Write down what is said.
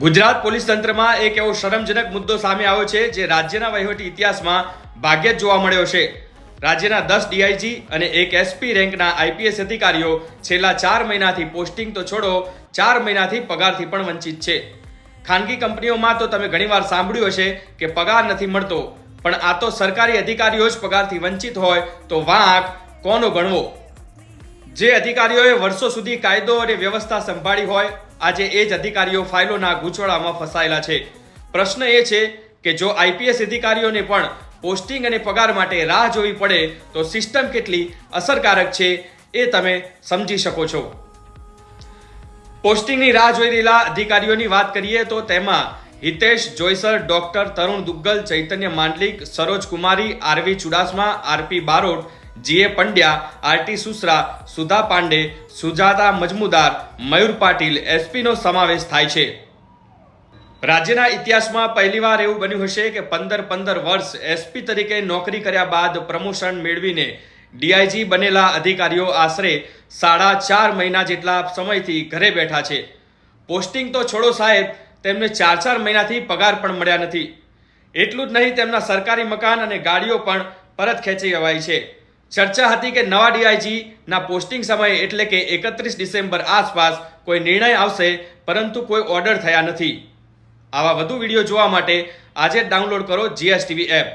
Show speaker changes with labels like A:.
A: Gujarat police તંત્રમાં એક એવો શરમજનક મુદ્દો સામે આવ્યો છે જે રાજ્યના વહીવટી ઇતિહાસમાં ભાગ્યે જ જોવા મળ્યો છે. રાજ્યના દસ ડીઆઈજી અને એક એસપી રેન્કના આઈપીએસ અધિકારીઓ છેલ્લા ચાર મહિનાથી પોસ્ટિંગ તો છોડો, ચાર મહિનાથી પગારથી પણ વંચિત છે. ખાનગી કંપનીઓમાં તો તમે ઘણીવાર સાંભળ્યું હશે કે પગાર નથી મળતો, પણ આ તો સરકારી અધિકારીઓ જ પગારથી વંચિત હોય તો વાંક કોનો ગણવો? જે અધિકારીઓએ વર્ષો સુધી કાયદો અને વ્યવસ્થા સંભાળી હોય, આજે એ જ અધિકારીઓ ફાઇલોના ગૂંચવડામાં ફસાયેલા છે. પ્રશ્ન એ છે કે જો આઈપીએસ અધિકારીઓને પણ પોસ્ટિંગ અને પગાર માટે રાહ જોવી પડે, તો સિસ્ટમ કેટલી અસરકારક છે એ તમે સમજી શકો છો. પોસ્ટિંગની રાહ જોઈ રહેલા અધિકારીઓની વાત કરીએ તો તેમાં Hitesh, Joisar, doctor Tarun Duggal, Chaitanya Mandlik, Saroj Kumari R V Chudasama R P Barot G A Pandya, R T સુસરા Sudha Pandey, Sujata Majmudar, Mayur Patil, એસપીનો સમાવેશ થાય છે. રાજ્યના ઇતિહાસમાં પહેલીવાર એવું બન્યું હશે કે પંદર પંદર વર્ષ એસપી તરીકે નોકરી કર્યા બાદ પ્રમોશન મેળવીને ડીઆઈજી બનેલા અધિકારીઓ આશરે સાડા ચાર મહિના જેટલા સમયથી ઘરે બેઠા છે. પોસ્ટિંગ તો છોડો સાહેબ, તેમને ચાર ચાર મહિનાથી પગાર પણ મળ્યા નથી. એટલું જ નહીં, તેમના સરકારી મકાન અને ગાડીઓ પણ પરત ખેંચી લેવાય છે. ચર્ચા હતી કે નવા ડીઆઈજી ના પોસ્ટિંગ સમયે એટલે કે એકત્રીસ ડિસેમ્બર આસપાસ કોઈ નિર્ણય આવશે, પરંતુ કોઈ ઓર્ડર થયા નથી. આવા વધુ વીડિયો જોવા માટે આજે ડાઉનલોડ કરો જીએસટીવી એપ.